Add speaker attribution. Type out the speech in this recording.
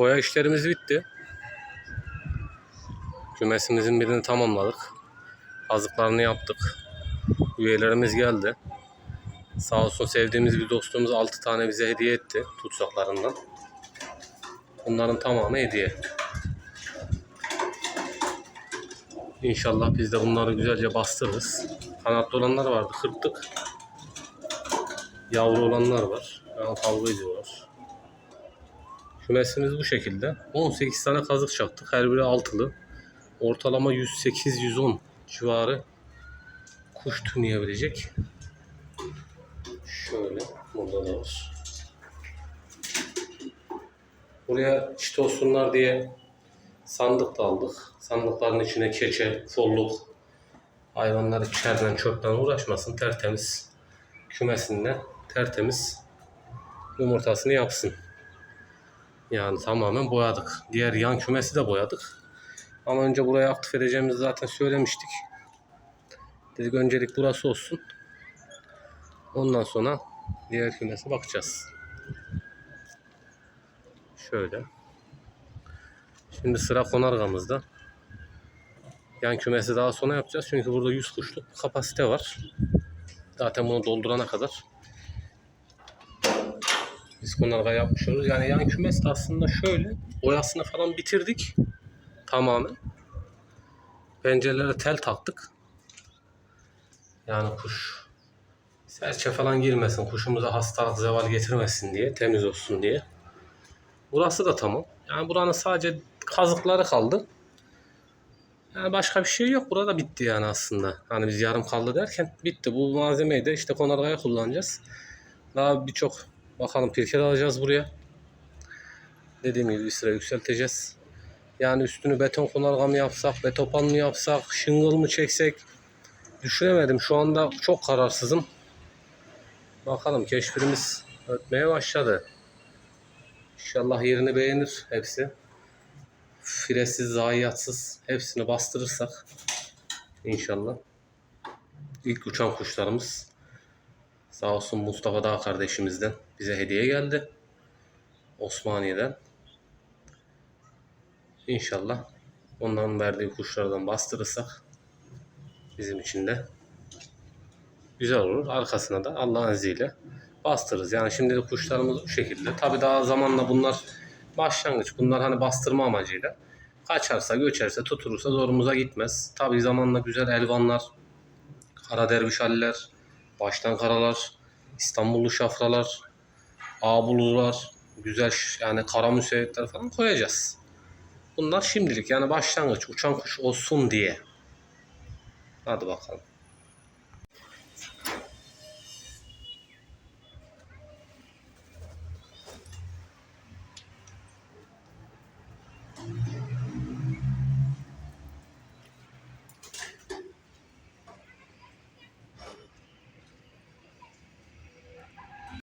Speaker 1: Boya işlerimiz bitti. Kümesimizin birini tamamladık. Kazıklarını yaptık. Üyelerimiz geldi. Sağ olsun sevdiğimiz bir dostumuz 6 tane bize hediye etti tutsaklarından. Bunların tamamı hediye. İnşallah biz de bunları güzelce bastırırız. Kanatlı olanlar vardı, kırptık. Yavru olanlar var. Yani kavga ediyorlar. Kümesimiz bu şekilde. 18 tane kazık çaktık. Her biri altılı. Ortalama 108-110 civarı kuş tüneyebilecek. Şöyle burada da var. Buraya çit olsunlar diye sandık da aldık. Sandıkların içine keçe, folluk, hayvanlar içeriden çöpten uğraşmasın. Tertemiz kümesinde tertemiz yumurtasını yapsın. Yani tamamen boyadık. Diğer yan kümesi de boyadık. Ama önce buraya aktif edeceğimizi zaten söylemiştik. Dedik öncelik burası olsun. Ondan sonra diğer kümese bakacağız. Şöyle. Şimdi sıra konargamızda. Yan kümesi daha sonra yapacağız. Çünkü burada 100 kuşluk kapasite var. Zaten bunu doldurana kadar biz konarga yapmış oluruz. Yani yan kümes de aslında şöyle. Boyasını falan bitirdik. Tamamen. Pencerelere tel taktık. Yani kuş serçe falan girmesin. Kuşumuza hastalık zeval getirmesin diye. Temiz olsun diye. Burası da tamam. Yani buranın sadece kazıkları kaldı. Yani başka bir şey yok. Burada bitti yani aslında. Hani biz yarım kaldı derken bitti. Bu malzemeyi de işte konargaya kullanacağız. Daha birçok bakalım pirket alacağız buraya. Dediğim gibi bir sıra yükselteceğiz. Yani üstünü beton konarga mı yapsak, betopan mı yapsak, şıngıl mı çeksek düşünemedim. Şu anda çok kararsızım. Bakalım keşfirimiz ötmeye başladı. İnşallah yerini beğenir hepsi. Firesiz, zayiatsız hepsini bastırırsak inşallah. İlk uçan kuşlarımız sağ olsun Mustafa Dağ kardeşimizden bize hediye geldi. Osmaniye'den. İnşallah onların verdiği kuşlardan bastırırsak bizim için de güzel olur. Arkasına da Allah'ın izniyle bastırırız. Yani şimdi de kuşlarımız bu şekilde. Tabi daha zamanla bunlar başlangıç. Bunlar hani bastırma amacıyla. Kaçarsa, göçerse, tutulursa zorumuza gitmez. Tabi zamanla güzel elvanlar, kara dervişhaller, baştan karalar, İstanbullu şafralar, ağbulular, güzel yani kara müseyitler falan koyacağız. Bunlar şimdilik yani başlangıç uçan kuş olsun diye. Hadi bakalım.